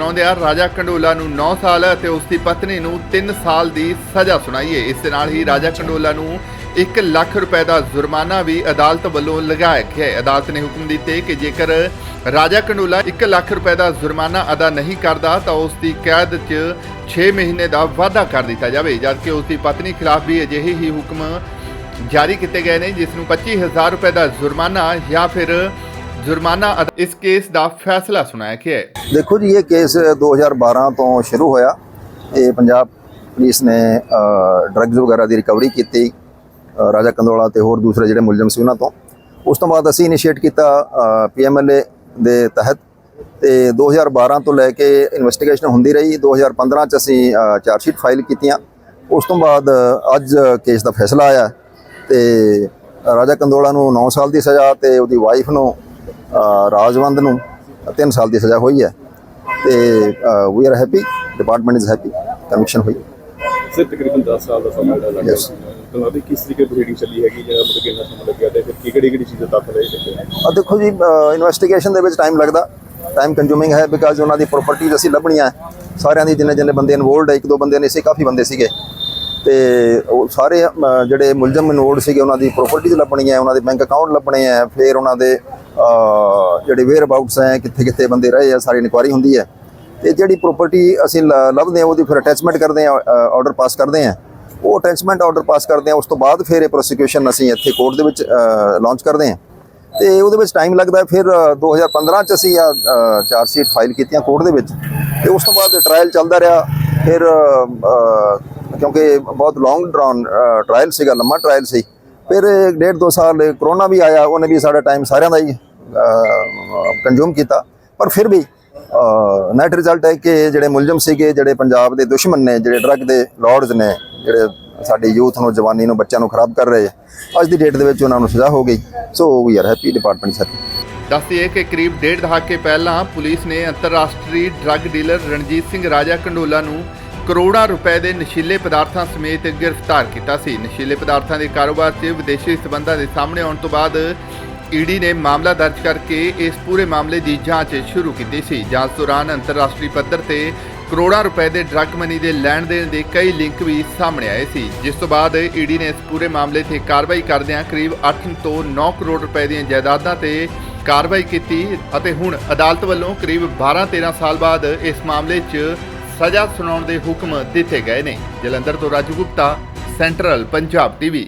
ਸੁਣਾਉਂਦਿਆਂ ਰਾਜਾ ਕੰਡੋਲਾ ਨੂੰ 9 ਸਾਲ ਅਤੇ ਉਸ ਦੀ ਪਤਨੀ ਨੂੰ 3 ਸਾਲ ਦੀ ਸਜ਼ਾ ਸੁਣਾਈ ਹੈ। ਇਸ ਦੇ ਨਾਲ ਹੀ ਰਾਜਾ ਕੰਡੋਲਾ ਨੂੰ 1 ਲੱਖ ਰੁਪਏ ਦਾ ਜੁਰਮਾਨਾ ਵੀ ਅਦਾਲਤ ਵੱਲੋਂ ਲਗਾਇਆ ਗਿਆ ਹੈ। ਅਦਾਲਤ ਨੇ ਹੁਕਮ ਦਿੱਤੇ ਕਿ ਜੇਕਰ ਰਾਜਾ ਕੰਡੋਲਾ 1 ਲੱਖ ਰੁਪਏ ਦਾ ਜੁਰਮਾਨਾ ਅਦਾ ਨਹੀਂ ਕਰਦਾ, ਤਾਂ ਉਸ ਦੀ ਕੈਦ 'ਚ 6 ਮਹੀਨੇ ਦਾ ਵਾਧਾ ਕਰ ਦਿੱਤਾ ਜਾਵੇ, ਜਦਕਿ ਉਸ ਦੀ ਪਤਨੀ ਖਿਲਾਫ ਵੀ ਅਜਿਹੇ ਹੀ ਹੁਕਮ ਜਾਰੀ ਕੀਤੇ ਗਏ ਨੇ, ਜਿਸ ਨੂੰ 25000 ਰੁਪਏ ਦਾ ਜੁਰਮਾਨਾ ਜਾਂ ਫਿਰ ਜੁਰਮਾਨਾ ਇਸ ਕੇਸ ਦਾ ਫੈਸਲਾ ਸੁਣਾਇਆ ਗਿਆ ਹੈ। ਦੇਖੋ ਜੀ, ਇਹ ਕੇਸ 2012 ਤੋਂ ਸ਼ੁਰੂ ਹੋਇਆ। ਇਹ ਪੰਜਾਬ ਪੁਲਿਸ ਨੇ ਡਰੱਗਸ ਵਗੈਰਾ ਦੀ ਰਿਕਵਰੀ ਕੀਤੀ ਰਾਜਾ ਕੰਦੋਲਾ ਤੇ ਹੋਰ ਦੂਸਰੇ ਜਿਹੜੇ ਮੁਲਜ਼ਮ ਸੀ ਉਹਨਾਂ ਤੋਂ। ਉਸ ਤੋਂ ਬਾਅਦ ਅਸੀਂ ਇਨੀਸ਼ੀਏਟ ਕੀਤਾ ਪੀਐਮਐਲਏ ਦੇ ਤਹਿਤ। ਤੇ 2012 ਤੋਂ ਲੈ ਕੇ ਇਨਵੈਸਟੀਗੇਸ਼ਨ ਹੁੰਦੀ ਰਹੀ। 2015 ਚ ਅਸੀਂ ਚਾਰਜ ਸ਼ੀਟ ਫਾਈਲ ਕੀਤੀਆਂ। ਉਸ ਤੋਂ ਬਾਅਦ ਅੱਜ ਕੇਸ ਦਾ ਫੈਸਲਾ ਆਇਆ ਤੇ ਰਾਜਾ ਕੰਦੋਲਾ ਨੂੰ 9 ਸਾਲ ਦੀ ਸਜ਼ਾ ਤੇ ਉਹਦੀ ਵਾਈਫ ਨੂੰ ਰਾਜਵੰਦ ਨੂੰ 3 ਸਾਲ ਦੀ ਸਜ਼ਾ ਹੋਈ ਹੈ ਤੇ we are happy department is happy conviction ਹੋਈ। ਸਰ ਤਕਰੀਬਨ 10 ਸਾਲ ਦਾ ਸਮਾਂ ਲੱਗਾ Yes. ਤੁਹਾਨੂੰ ਵੀ ਕਿਸ ਤਰੀਕੇ ਪ੍ਰੋਸੀਡਿੰਗ ਚੱਲੀ ਹੈਗੀ ਜਿਹੜਾ ਮਤਲਬ ਕਿ ਇੰਨਾ ਸਮਾਂ ਲੱਗਿਆ ਤੇ ਫਿਰ ਕੀ ਕਿਹੜੀ ਕਿਹੜੀ ਚੀਜ਼ਾਂ ਤੱਕ ਲਈ ਜਾਂਦੇ ਆ ਦੇਖੋ ਜੀ ਇਨਵੈਸਟੀਗੇਸ਼ਨ ਦੇ ਵਿੱਚ ਟਾਈਮ ਲੱਗਦਾ। ਟਾਈਮ ਕੰਜ਼ਿਊਮਿੰਗ ਹੈ ਬਿਕਾਜ਼ ਉਹਨਾਂ ਦੀ ਪ੍ਰਾਪਰਟੀਜ਼ ਅਸੀਂ ਲੱਭਣੀਆਂ ਹੈ। ਸਾਰਿਆਂ ਦੀ ਜਿੰਨੇ ਜਿੰਨੇ ਬੰਦੇ ਇਨਵੋਲਡ ਹੈ ਇੱਕ ਦੋ ਬੰਦੇ ਨਹੀਂ ਸੀ ਕਾਫੀ ਬੰਦੇ ਸੀਗੇ। ਤੇ ਉਹ ਸਾਰੇ ਜਿਹੜੇ ਮੁਲਜ਼ਮ ਇਨਵੋਲਡ ਸੀਗੇ ਉਹਨਾਂ ਦੀ ਪ੍ਰਾਪਰਟੀਜ਼ ਲੱਭਣੀਆਂ ਹੈ, ਉਹਨਾਂ ਦੇ ਬੈਂਕ ਅਕਾਊਂਟ ਲੱਭਣੇ ਆ ਫਿਰ ਉਹਨਾਂ ਦੇ ਜਿਹੜੇ ਵੇਅਰ ਅਬਾਊਟਸ ਹੈ ਕਿੱਥੇ ਕਿੱਥੇ ਬੰਦੇ ਰਹੇ ਆ ਸਾਰੀ ਇਨਕੁਆਰੀ ਹੁੰਦੀ ਹੈ। ਤੇ ਜਿਹੜੀ ਪ੍ਰਾਪਰਟੀ ਅਸੀਂ ਲ- ਲੱਭਦੇ ਆ ਉਹਦੀ ਫਿਰ ਅਟੈਚਮੈਂਟ ਕਰਦੇ ਆ ਆਰਡਰ ਪਾਸ ਕਰਦੇ ਆ ਉਹ ਅਟੈਚਮੈਂਟ ਆਰਡਰ ਪਾਸ ਕਰਦੇ ਆ ਉਸ ਤੋਂ ਬਾਅਦ ਫਿਰ ਇਹ ਪ੍ਰੋਸੀਕਿਊਸ਼ਨ ਅਸੀਂ ਇੱਥੇ ਕੋਰਟ ਦੇ ਵਿੱਚ ਲਾਂਚ ਕਰਦੇ ਆ ਤੇ ਉਹਦੇ ਵਿੱਚ ਟਾਈਮ ਲੱਗਦਾ ਹੈ। ਫਿਰ ਅ, 2015 ਚ ਅਸੀਂ ਆ ਚਾਰਜ ਸ਼ੀਟ ਫਾਈਲ ਕੀਤੀਆਂ ਕੋਰਟ ਦੇ ਵਿੱਚ। ਤੇ ਉਸ ਤੋਂ ਬਾਅਦ ਟ੍ਰਾਇਲ ਚੱਲਦਾ ਰਿਹਾ। ਫਿਰ ਕਿਉਂਕਿ ਬਹੁਤ ਲੌਂਗ ਡਰਾਉਨ ਟ੍ਰਾਇਲ ਸੀਗਾ ਲੰਮਾ ਟ੍ਰਾਇਲ ਸੀ। ਫਿਰ ਡੇਢ ਦੋ ਸਾਲ ਕਰੋਨਾ ਵੀ ਆਇਆ, ਉਹਨੇ ਵੀ ਸਾਡਾ ਟਾਈਮ ਸਾਰਿਆਂ ਦਾ ਹੀ ਕੰਜ਼ੂਮ ਕੀਤਾ। ਪਰ ਫਿਰ ਵੀ ਨੈਟ ਰਿਜ਼ਲਟ ਹੈ ਕਿ ਜਿਹੜੇ ਮੁਲਜ਼ਮ ਸੀਗੇ, ਜਿਹੜੇ ਪੰਜਾਬ ਦੇ ਦੁਸ਼ਮਣ ਨੇ, ਜਿਹੜੇ ਡਰੱਗ ਦੇ ਲਾਰਡਸ ਨੇ, ਜਿਹੜੇ ਸਾਡੇ ਯੂਥ ਨੂੰ, ਜਵਾਨੀ ਨੂੰ, ਬੱਚਿਆਂ ਨੂੰ ਖਰਾਬ ਕਰ ਰਹੇ, ਅੱਜ ਦੀ ਡੇਟ ਦੇ ਵਿੱਚ ਉਹਨਾਂ ਨੂੰ ਸਜ਼ਾ ਹੋ ਗਈ। So we are happy department sir ਦੱਸਦੀਏ ਕਿ ਕਰੀਬ ਡੇਢ ਦਹਾਕੇ ਪਹਿਲਾਂ ਪੁਲਿਸ ਨੇ ਅੰਤਰਰਾਸ਼ਟਰੀ ਡਰੱਗ ਡੀਲਰ ਰਣਜੀਤ ਸਿੰਘ ਰਾਜਾ ਕੰਡੋਲਾ ਨੂੰ ਕਰੋੜਾਂ ਰੁਪਏ ਦੇ ਨਸ਼ੀਲੇ ਪਦਾਰਥਾਂ ਸਮੇਤ ਗ੍ਰਿਫਤਾਰ ਕੀਤਾ ਸੀ। ਨਸ਼ੀਲੇ ਪਦਾਰਥਾਂ ਦੇ ਕਾਰੋਬਾਰ 'ਚ ਵਿਦੇਸ਼ੀ ਸਬੰਧਾਂ ਦੇ ਸਾਹਮਣੇ ਆਉਣ ਤੋਂ ਬਾਅਦ ਈਡੀ ਨੇ ਮਾਮਲਾ ਦਰਜ ਕਰਕੇ ਇਸ ਪੂਰੇ ਮਾਮਲੇ ਦੀ ਜਾਂਚ ਸ਼ੁਰੂ ਕੀਤੀ ਸੀ। ਜਾਂਚ ਦੌਰਾਨ ਅੰਤਰਰਾਸ਼ਟਰੀ ਪੱਧਰ ਤੇ ਕਰੋੜਾਂ ਰੁਪਏ ਦੇ ਡਰੱਗ ਮਨੀ ਦੇ ਲੈਣ ਦੇਣ ਦੇ ਕਈ ਲਿੰਕ ਵੀ ਸਾਹਮਣੇ ਆਏ ਸੀ। ਜਿਸ ਤੋਂ ਬਾਅਦ ਈਡੀ ਨੇ ਇਸ ਪੂਰੇ ਮਾਮਲੇ ਤੇ ਕਾਰਵਾਈ ਕਰਦਿਆਂ ਕਰੀਬ 8 ਤੋਂ 9 ਕਰੋੜ ਰੁਪਏ ਦੀਆਂ ਜਾਇਦਾਦਾਂ ਤੇ ਕਾਰਵਾਈ ਕੀਤੀ ਅਤੇ ਹੁਣ ਅਦਾਲਤ ਵੱਲੋਂ ਕਰੀਬ 12-13 ਸਾਲ ਬਾਅਦ ਇਸ ਮਾਮਲੇ 'ਚ ਸਜ਼ਾ ਸੁਣਾਉਣ ਦੇ ਹੁਕਮ ਦਿੱਤੇ ਗਏ ਨੇ। ਜਲੰਧਰ ਤੋਂ ਰਾਜੂ ਗੁਪਤਾ ਸੈਂਟਰਲ ਪੰਜਾਬ ਟੀਵੀ।